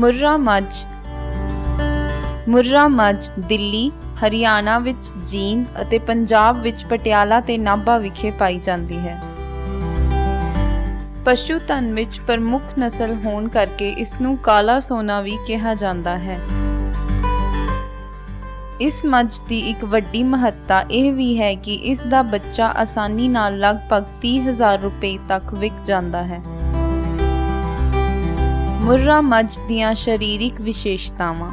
ਮੁਰਰਾ ਮੱਝ। ਮੁਰਰਾ ਮੱਝ ਦਿੱਲੀ, ਹਰਿਆਣਾ ਵਿੱਚ ਜੀਂਦ ਅਤੇ ਪੰਜਾਬ ਵਿੱਚ ਪਟਿਆਲਾ ਤੇ ਨਾਭਾ ਵਿਖੇ ਪਾਈ ਜਾਂਦੀ ਹੈ। ਪਸ਼ੂ ਧਨ ਵਿੱਚ ਪ੍ਰਮੁੱਖ ਨਸਲ ਹੋਣ ਕਰਕੇ ਇਸ ਨੂੰ ਕਾਲਾ ਸੋਨਾ ਵੀ ਕਿਹਾ ਜਾਂਦਾ ਹੈ। ਇਸ ਮੱਝ ਦੀ ਇੱਕ ਵੱਡੀ ਮਹੱਤਤਾ ਇਹ ਵੀ ਹੈ ਕਿ ਇਸ ਦਾ ਬੱਚਾ ਆਸਾਨੀ ਨਾਲ ਲਗਭਗ 30000 ਰੁਪਏ ਤੱਕ ਵਿਕ ਜਾਂਦਾ ਹੈ। ਮੁਰਰਾ ਮੱਝ ਦੀਆਂ ਸਰੀਰਿਕ ਵਿਸ਼ੇਸ਼ਤਾਵਾਂ।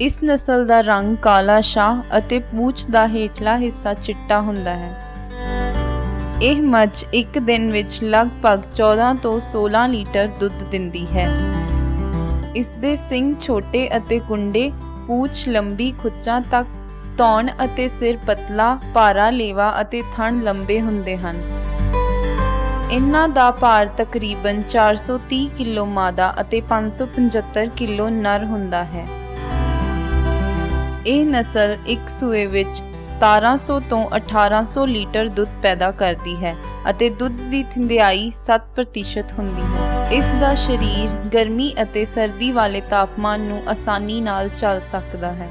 ਇਸ ਨਸਲ ਦਾ ਰੰਗ ਕਾਲਾ ਸ਼ਾਹ ਅਤੇ ਪੂਛ ਦਾ ਹੇਠਲਾ ਹਿੱਸਾ ਚਿੱਟਾ ਹੁੰਦਾ ਹੈ। ਇਹ ਮੱਝ ਇੱਕ ਦਿਨ ਵਿੱਚ ਲਗਭਗ 14 ਤੋਂ 16 ਲੀਟਰ ਦੁੱਧ ਦਿੰਦੀ ਹੈ। ਇਸ ਦੇ ਸਿੰਗ ਛੋਟੇ ਅਤੇ ਕੁੰਡੇ ਪੂਛ ਲੰਬੀ ਖੁੱਚਾਂ ਤੱਕ, ਤੌਣ ਅਤੇ ਸਿਰ ਪਤਲਾ, ਭਾਰਾ ਲੇਵਾ ਅਤੇ ਥਣ ਲੰਬੇ ਹੁੰਦੇ ਹਨ। ਇਹਨਾਂ ਦਾ ਭਾਰ ਤਕਰੀਬਨ 430 ਕਿਲੋ ਮਾਦਾ ਅਤੇ 575 ਕਿਲੋ ਨਰ ਹੁੰਦਾ ਹੈ। ਇਹ ਨਸਲ ਇੱਕ ਸੂਏ ਵਿੱਚ 1700 ਤੋਂ 1800 ਲੀਟਰ ਦੁੱਧ ਪੈਦਾ ਕਰਦੀ ਹੈ ਅਤੇ ਦੁੱਧ ਦੀ ਥਿੰਦਿਆਈ 7% ਹੁੰਦੀ ਹੈ। ਇਸ ਦਾ ਸਰੀਰ ਗਰਮੀ ਅਤੇ ਸਰਦੀ ਵਾਲੇ ਤਾਪਮਾਨ ਨੂੰ ਆਸਾਨੀ ਨਾਲ ਚੱਲ ਸਕਦਾ ਹੈ।